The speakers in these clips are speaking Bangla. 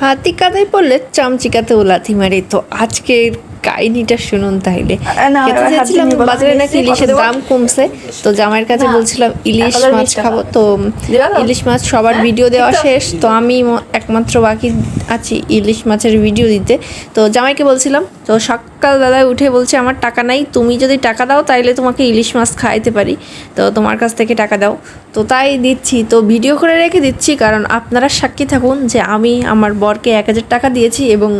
হাতি কাদায় পড়লে চামচিকাতেও লাথি মারে। তো আজকের কাহিনীটা শুনুন তাইলে। খেতে চাইছিলাম বাজারে নাকি ইলিশের দাম কমছে। তো জামাইয়ের কাছে বলছিলাম ইলিশ মাছ খাব। তো ইলিশ মাছ সবার ভিডিও দেওয়া শেষ। তো আমি একমাত্র বাকি আছি ইলিশ মাছের ভিডিও দিতে। তো জামাইকে বলছিলাম তো সকালবেলায় উঠে বলছে, আমার টাকা নাই, তুমি যদি টাকা দাও তাইলে তোমাকে ইলিশ মাছ খাইতে পারি। তো তোমার কাছ থেকে টাকা দাও। তো তাই দিচ্ছি। তো ভিডিও করে রেখে দিচ্ছি, কারণ আপনারা সাক্ষী থাকুন যে আমি আমার বরকে এক হাজার টাকা দিয়েছি এবং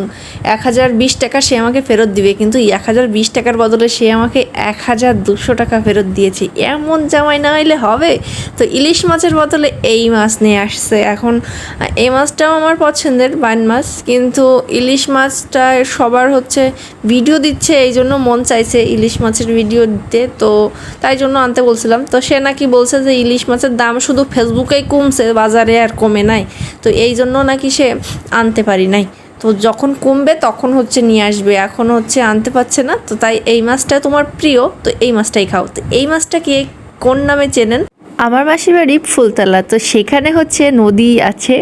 এক হাজার বিশ টাকা সে আমাকে ফেরত দিবে। কিন্তু এক হাজার বিশ টাকার বদলে সে আমাকে এক হাজার দুশো টাকা ফেরত দিয়েছে। এমন জামাই না হইলে হবে? তো ইলিশ মাছের বদলে এই মাছ নিয়ে আসছে। এখন এই মাছটাও আমার পছন্দের বাইন মাছ। কিন্তু ইলিশ মাছটা সবার হচ্ছে ভিডিও দিচ্ছে, এই জন্য মন চাইছে ইলিশ মাছের ভিডিও দিতে। তো তাই জন্য আনতে বলছিলাম। তো সে নাকি বলছে যে ইলিশ মাছের দাম শুধু ফেসবুকেই কমছে, বাজারে আর কমে নাই। তো এই জন্য নাকি সে আনতে পারি নাই। তো যখন কমবে তখন হচ্ছে নিয়ে আসবে, এখন হচ্ছে আনতে পারছে না। তো তাই এই মাছটা তোমার প্রিয়, তো এই মাছটাই খাও। তো এই মাছটা কে, কোন নামে চেনেন? আমার মাসির বাড়ি ফুলতলা, তো সেখানে হচ্ছে নদী আছে।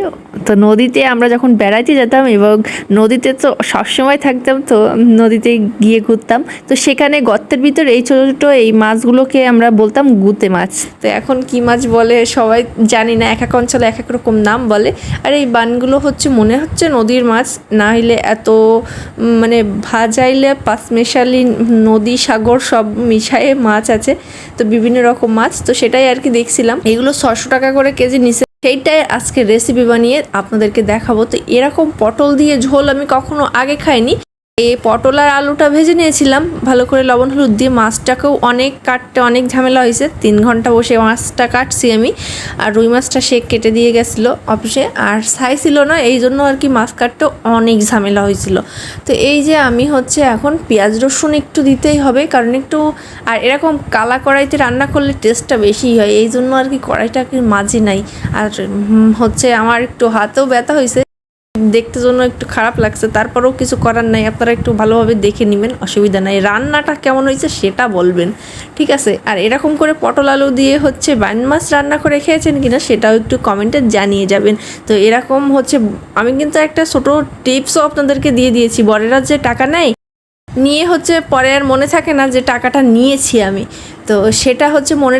তো নদীতে আমরা যখন বেড়াইতে যেতাম এবং নদীতে তো সবসময় থাকতাম, তো নদীতে গিয়ে ঘুরতাম। তো সেখানে গর্তের ভিতরে এই ছোটো ছোটো এই মাছগুলোকে আমরা বলতাম গুতে মাছ। তো এখন কি মাছ বলে সবাই জানি না, এক এক অঞ্চলে এক এক রকম নাম বলে। আর এই বানগুলো হচ্ছে, মনে হচ্ছে নদীর মাছ না হইলে এত মানে ভাজাইলে পাঁচমেশালি নদী সাগর সব মিশায়ে মাছ আছে, তো বিভিন্ন রকম মাছ। তো সেটাই আর কি দেখছিলাম। এগুলো ছশো টাকা করে কেজি নিচে সেইটাই আজকে রেসিপি বানিয়ে আপনাদেরকে দেখাবো। তো এরকম পটল দিয়ে ঝোল আমি কখনো আগে খাইনি। এই পটল আর আলুটা ভেজে নিয়েছিলাম। ভালো করে লবণ হলুদ দিয়ে মাছটাকেও অনেক কাটতে অনেক ঝামেলা হয়েছে। তিন ঘণ্টা বসে মাছটা কাটছি আমি। আর রুই মাছটা সে কেটে দিয়ে গেছিল অফিসে। আর ছাই ছিল না, এই জন্য আর কি মাছ কাটতে অনেক ঝামেলা হয়েছিল। তো এই যে আমি হচ্ছে এখন পেঁয়াজ রসুন একটু দিতেই হবে, কারণ একটু আর এরকম কালা কড়াইতে রান্না করলে টেস্টটা বেশি হয়। এই জন্য আর কি কড়াইটাকে মাঝে নাই। আর হচ্ছে আমার একটু হাতেও ব্যথা হয়েছে। দেখতে জন্য একটু খারাপ লাগছে, তারপরেও কিছু করার নাই। আপনারা একটু ভালোভাবে দেখে নেবেন, অসুবিধা নাই। রান্নাটা কেমন হয়েছে সেটা বলবেন, ঠিক আছে? আর এরকম করে পটল আলু দিয়ে হচ্ছে বাইন মাছ রান্না করে খেয়েছেন কিনা সেটাও একটু কমেন্টে জানিয়ে যাবেন। তো এরকম হচ্ছে, আমি কিন্তু একটা ছোটো টিপসও আপনাদেরকে দিয়ে দিয়েছি। বরেরা যে টাকা নেয়, নিয়ে হচ্ছে পরে আর মনে থাকে না যে টাকাটা নিয়েছি আমি। তো সেটা হচ্ছে মনে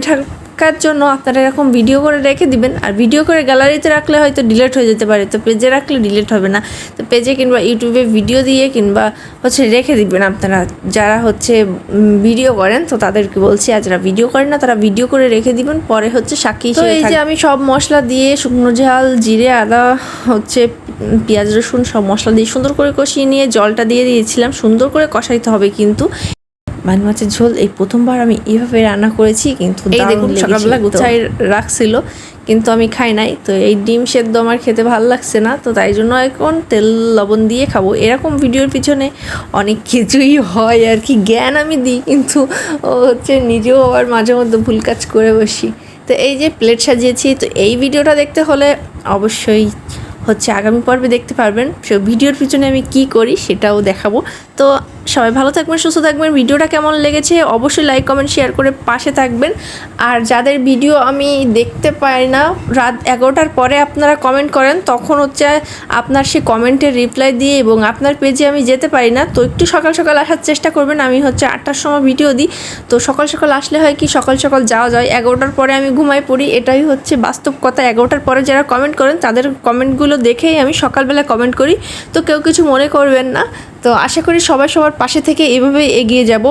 থাকার জন্য আপনারা এরকম ভিডিও করে রেখে দিবেন। আর ভিডিও করে গ্যালারিতে রাখলে হয়তো ডিলেট হয়ে যেতে পারে। তো পেজে রাখলে ডিলেট হবে না। তো পেজে কিংবা ইউটিউবে ভিডিও দিয়ে কিংবা হচ্ছে রেখে দিবেন আপনারা। যারা হচ্ছে ভিডিও করেন তো তাদেরকে বলছি আর যারা ভিডিও করেন না তারা ভিডিও করে রেখে দিবেন। পরে হচ্ছে সাক্ষী তো এই যে আমি সব মশলা দিয়ে শুকনো ঝাল জিরে আদা হচ্ছে পেঁয়াজ রসুন সব মশলা দিয়ে সুন্দর করে কষিয়ে নিয়ে জলটা দিয়ে দিয়েছিলাম। সুন্দর করে কষাইতে হবে কিন্তু। মান মাছের ঝোল এই প্রথমবার আমি এইভাবে রান্না করেছি কিন্তু এই দেখুন সকালবেলা। গুছাই রাখছিল কিন্তু আমি খাই নাই। তো এই ডিম সেদ্ধ আমার খেতে ভালো লাগছে না তো তাই জন্য এখন তেল লবণ দিয়ে খাব। এরকম ভিডিওর পিছনে অনেক কিছুই হয় আর কি জ্ঞান আমি দিই কিন্তু ও হচ্ছে নিজেও আবার মাঝে মধ্যে ভুল কাজ করে বসি। তো এই যে প্লেট সাজিয়েছি তো এই ভিডিওটা দেখতে হলে অবশ্যই হচ্ছে আগামী পর্বে দেখতে পারবেন। সে ভিডিওর পিছনে আমি কি করি সেটাও দেখাবো। তো সবাই ভালো থাকবেন, সুস্থ থাকবেন। ভিডিওটা কেমন লেগেছে অবশ্যই লাইক কমেন্ট শেয়ার করে পাশে থাকবেন। আর যাদের ভিডিও আমি দেখতে পাই না, রাত এগারোটার পরে আপনারা কমেন্ট করেন, তখন হচ্ছে আপনার সে কমেন্টের রিপ্লাই দিয়ে এবং আপনার পেজে আমি যেতে পারি না। তো একটু সকাল সকাল আসার চেষ্টা করবেন, আমি হচ্ছে আটটার সময় ভিডিও দিই। তো সকাল সকাল আসলে হয় কি, সকাল সকাল যাওয়া যায়। এগারোটার পরে আমি ঘুমাই পড়ি, এটাই হচ্ছে বাস্তব কথা। এগারোটার পরে যারা কমেন্ট করেন, তাদের কমেন্টগুলো দেখেই আমি সকালবেলা কমেন্ট করি। তো কেউ কিছু মনে করবেন না। তো আশা করি সবাই সবার পাশে থেকে এভাবে এগিয়ে যাব।